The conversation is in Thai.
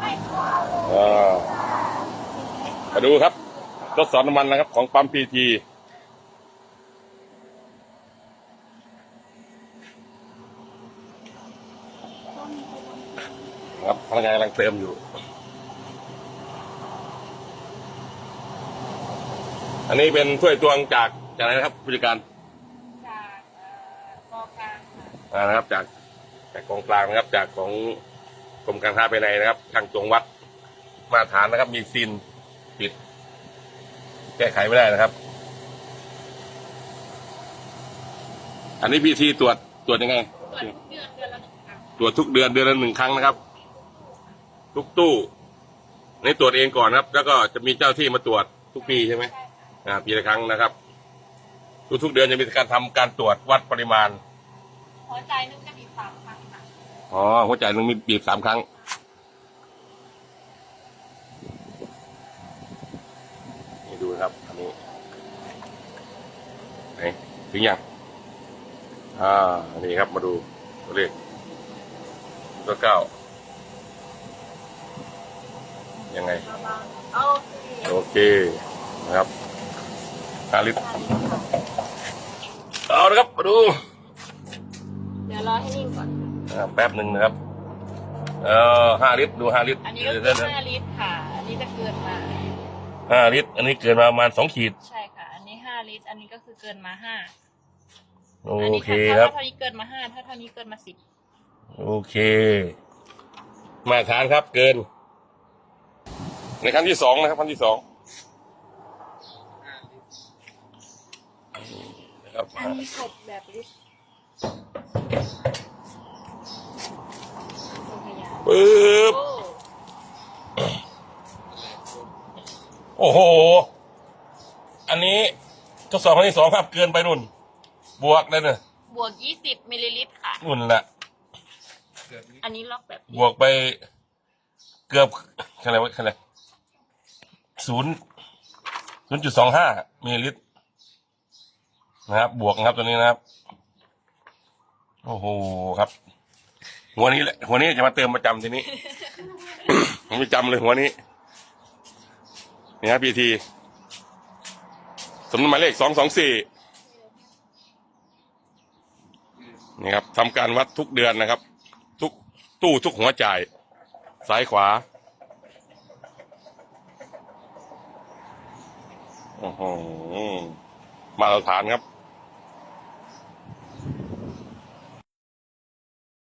อ่ามาดูครับรถสอนน้ำมันนะครับ ของปั๊มพีทีครับพนักงานกำลังเติมอยู่ อันนี้เป็นถ้วยตวงจากจากอะไรนะครับผู้จัดการจากเอ่อกอกลางค่ะอ่านะครับจากจากกองกลางนะครับจากของ กรมการค้าภายในนะครับช่างตวงวัดมาตรฐานนะครับ มีซีนปิด แก้ไขไม่ได้นะครับ อันนี้พีทีตรวจตรวจยังไงตรวจเดือนเดือนละหนึ่งครั้งตรวจทุกเดือนเดือนละหนึ่งครั้งนะครับ ทุกตู้ในตรวจเองก่อนนะครับ แล้วก็จะมีเจ้าที่มาตรวจทุกปีใช่ไหมใช่ค่ะอ่าปีละครั้งนะครับ ทุกๆเดือนจะมีการทำการตรวจวัดปริมาณหัวใจนึงจะมีสามครั้งค่ะ อ๋อ หัวใจหนึ่งมีบีบสามครั้ง นี่ดูครับ อันนี้ไหนถึงยังอ่าอันนี้ครับมาดูตัวเลขตัวเก้ายังไง โอเคคนะครับห้าลิตรเอาละครับ มาดู เดี๋ยวรอให้นิ่งก่อน อ่าแป๊บหนึ่งนะครับ เออห้าลิตรดูห้าลิตรอันนี้ก็คือเดี๋ยวๆห้าลิตรค่ะ อันนี้จะเกินมา ห้าลิตร อันนี้เกินมาประมาณสองขีด ใช่ค่ะ อันนี้ห้าลิตร อันนี้ก็คือเกินมาห้าโออันนี้เคถ้าครับเท่านี้เกินมาห้าถ้าเท่านี้เกินมาสิบโอเค มาตรฐานครับเกิน ในขั้นที่สองนะครับขั้นที่สองนะครับอันนี้กดแบบลิตรพยายาม ปึ๊บโอ้โอ้โห อันนี้ทดสอบขั้นที่สองครับเกินไปนุ่น บวกเลยเนอะบวกยี่สิบมิลลิลิตรค่ะ นุ่นแหละ อันนี้ล็อกแบบนี้บวกไปเกือบอะไรวะอะไรศูนย์ศูนย์จุดสองห้ามิลลิลิตรนะครับ บวกนะครับตัวนี้นะครับ โอ้โห ครับ หัวนี้แหละหัวนี้จะมาเติมประจำทีนี้ ผมไม่จำเลยหัวนี้นี่ครับพีทีสมนหมายเลขสองสองสี่นี่ครับทำการวัดทุกเดือนนะครับ ทุกตู้ทุกหัวจ่าย ซ้ายขวาโอ้โหมาตรฐานครับ